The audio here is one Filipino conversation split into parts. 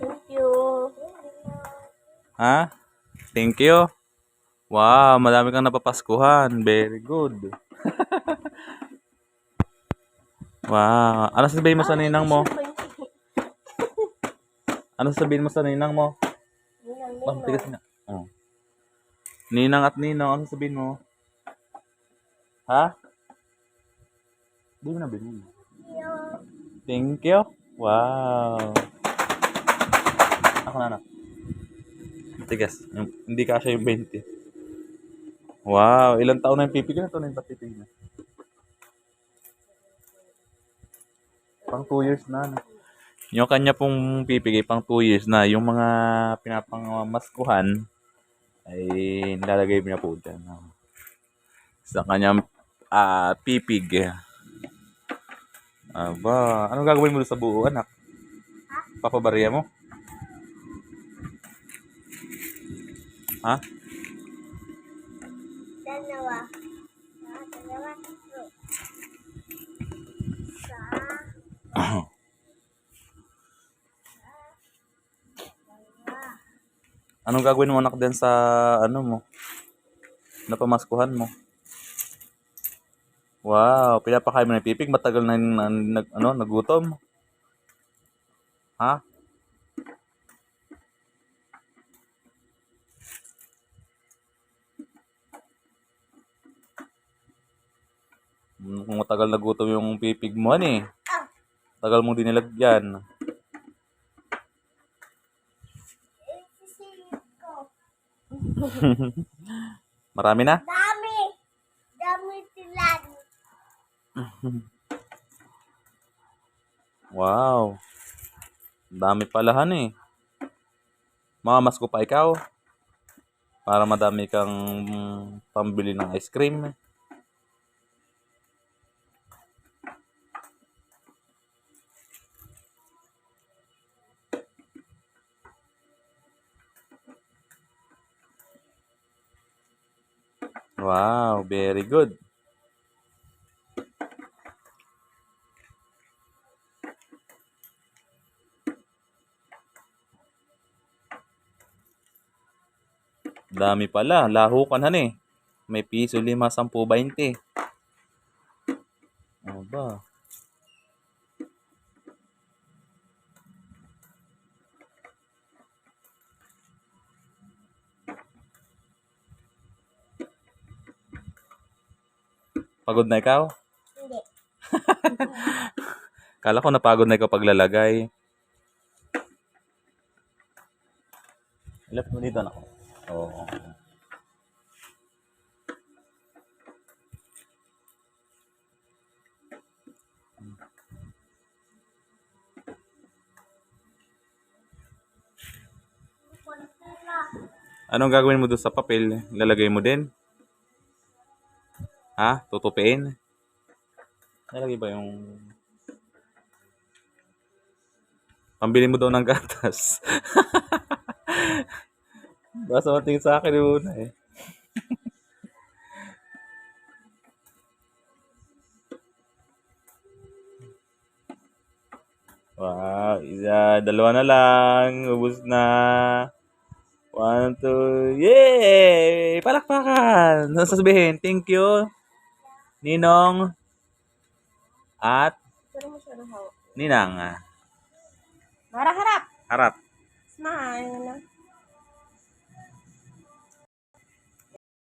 Thank you. Ha? Thank you. Wow, madami kang napapaskuhan. Very good. wow. Ano sabihin mo sa ninang mo? Ano sabihin mo sa ninang mo? Bang, tigas nga. Oh. Ninang at ninang, ano sabihin mo? Ha? Di mo na bilhin. Thank you. Wow. Ako na na. Tigas. Yung- Hindi kasha yung 20. Wow. Ilang taon na yung pipig na ito na yung papipig na. Pang 2 years na. no? Yung kanya pong pipig ay pang 2 years na. Yung mga pinapangamaskuhan ay nilalagay niya po dyan. Sa kanyang ah, pipig. Aba, anong gagawin mo sa buo, anak? Papabarya mo? Ha? Dalawa. Dalawa. Sa. Anong gagawin mo anak din sa ano mo? Napamaskuhan mo? Wow, pinapakain mo ng pipig, matagal na na- nag ano, nagutom. Ha? Kung matagal nagutom yung pipig mo, ano eh. Tagal mong dinilagyan. Marami na? Dami. Dami sila. Wow. Dami palahan eh. Mamamas ko pa ikaw. Para madami kang mm, pambili ng ice cream. Wow, very good. Dami pala. Lahukan han eh. May piso, lima, sampu, bainte. Ano ba? Pagod na ikaw? Hindi. Kala ko napagod na ikaw paglalagay. Ilap mo dito na ako. Oo. Anong gagawin mo doon sa papel? Lalagay mo din? Ha? Tutupiin? Lalagay ba yung... Pambili mo daw ng gatas. Basta matingin sa akin yung una eh. Wow, isa, dalawa na lang. Ubus na. One, two, yay! Palakpakan! Ano sasabihin? Thank you. Ninong. At. Ninang. Mara harap. Harap. Smile.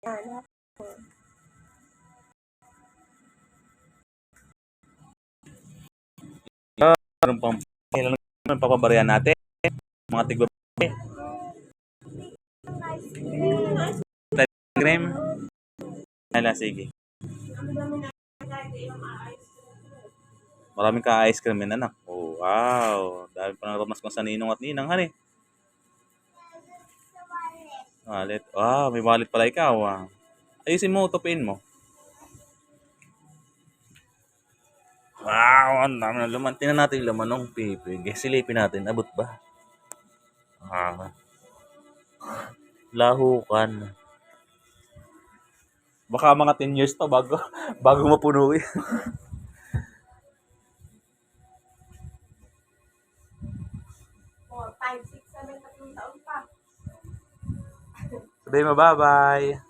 Yan. Meron pang ilan papabarya natin. Mga tigba cream. Hala, sige. Maraming ka ice cream yan, anak. Oh, wow. Dahil pa nakamas ko sa ninong at ninang, hani. Wallet. Wow, may wallet pala ikaw, ah. Ayusin mo, tupin mo. Wow, ang dami ng laman. Tingnan natin yung laman ng pipig. Eh, silipin natin. Abot ba? Ah. Lahukan. Baka mga 10 years to bago bago mapuno eh. 4, 5, 6, 7, tatlong taon pa. Sabihin mo bye-bye.